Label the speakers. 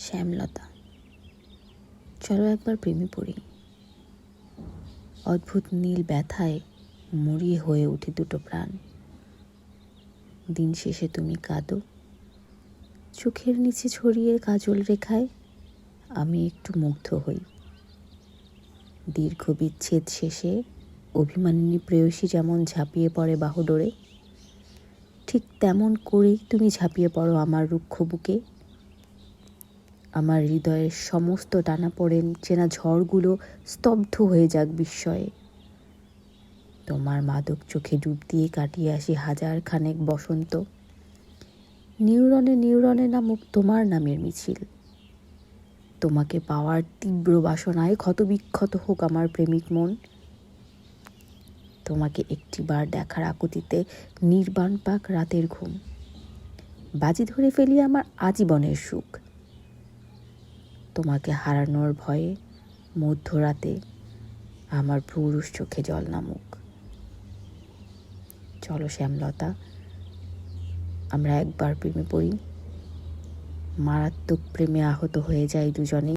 Speaker 1: শ্যামলতা। চলো একবার প্রেমে পড়ি। অদ্ভুত নীল ব্যথায় মরিয়ে হয়ে ওঠে দুটো প্রাণ। দিন শেষে তুমি কাঁদো। চোখের নিচে ছড়িয়ে কাজল রেখায় আমি একটু মুগ্ধ হই। দীর্ঘ বিচ্ছেদ শেষে অভিমানিনী প্রেয়সী যেমন ঝাঁপিয়ে পড়ে বাহুডোরে, ঠিক তেমন করেই তুমি ঝাঁপিয়ে পড়ো আমার রুক্ষ বুকে। আমার হৃদয়ের সমস্ত টানা পড়েন চেনা ঝড়গুলো স্তব্ধ হয়ে যাক বিস্ময়ে। তোমার মাদক চোখে ডুব দিয়ে কাটিয়ে আসি হাজার খানেক বসন্ত। নিউরনে নিউরনে নামুক তোমার নামের মিছিল। তোমাকে পাওয়ার তীব্র বাসনায় ক্ষতবিক্ষত হোক আমার প্রেমিক মন। তোমাকে একটিবার দেখার আকুতিতে নির্বাণ পাক রাতের ঘুম। বাজি ধরে ফেলি আমার আজীবনের সুখ। তোমাকে হারানোর ভয়ে মধ্যরাতে আমার পুরুষ চোখে জল নামুক। চলো শ্যামলতা, আমরা একবার প্রেমে পড়ি। মারাত্মক প্রেমে আহত হয়ে যাই দুজনে